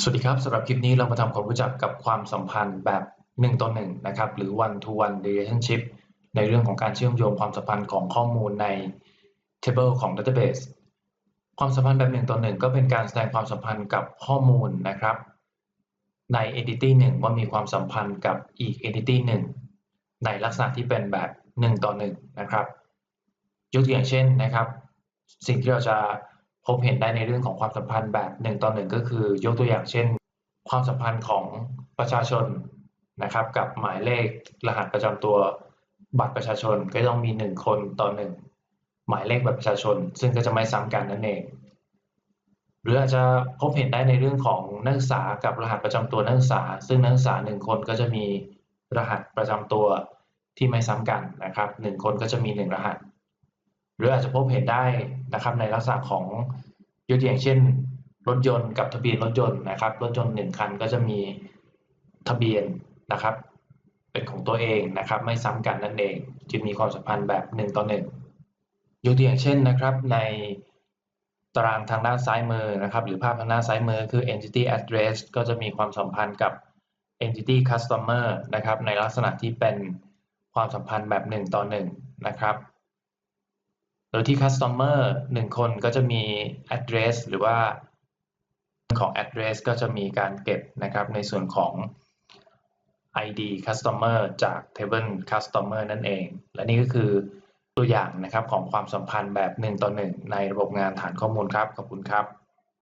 สวัสดีครับสำหรับคลิปนี้เรามาทำความรู้จักกับความสัมพันธ์แบบ1ต่อ1นะครับหรือ one to one relationship ในเรื่องของการเชื่อมโยงความสัมพันธ์ของข้อมูลใน table ของ database ความสัมพันธ์แบบ1ต่อ1ก็เป็นการแสดงความสัมพันธ์กับข้อมูลนะครับใน entity 1 ว่ามีความสัมพันธ์กับอีก entity 1 ในลักษณะที่เป็นแบบ1ต่อ1นะครับยกตัวอย่างเช่นนะครับ สิ่งที่เราจะ พบเห็นได้ในเรื่องของความสัมพันธ์แบบ1ต่อ1ก็คือยกตัวอย่างเช่น ความสัมพันธ์ของประชาชนนะครับ กับหมายเลขรหัสประจำตัวบัตรประชาชนก็ต้องมี 1 คนต่อ 1 หมายเลขบัตรประชาชน ซึ่งก็จะไม่ซ้ำกันนั่นเอง หรืออาจจะพบเห็นได้ในเรื่องของนักศึกษากับรหัสประจำตัวนักศึกษา ซึ่งนักศึกษา 1 คนก็จะมีรหัสประจำตัวที่ไม่ซ้ำกันนะครับ 1 คนก็จะมี 1 รหัส หรืออาจจะพบเห็นได้นะครับในลักษณะของยกตัวอย่างเช่น รถยนต์กับทะเบียนรถยนต์นะครับ รถยนต์หนึ่งคันก็จะมีทะเบียนนะครับ เป็นของตัวเองนะครับ ไม่ซ้ำกันนั่นเอง จึงมีความสัมพันธ์แบบ1ต่อ1ยกตัวอย่างเช่นนะครับ ในตารางทางด้านซ้ายมือนะครับ หรือภาพทางด้านซ้ายมือคือ entity address ก็จะมีความสัมพันธ์กับ entity customer นะครับ ในลักษณะที่เป็นความสัมพันธ์แบบ 1 ต่อ 1 นะครับ โดยที่ customer 1 คนก็จะมี address หรือว่าของ address ก็จะมีการเก็บนะครับในส่วนของ ID customer จาก table customer นั่นเอง และนี่ก็คือตัวอย่างนะครับของความสัมพันธ์แบบ 1 ต่อ 1 ในระบบงานฐานข้อมูลครับ ขอบคุณครับ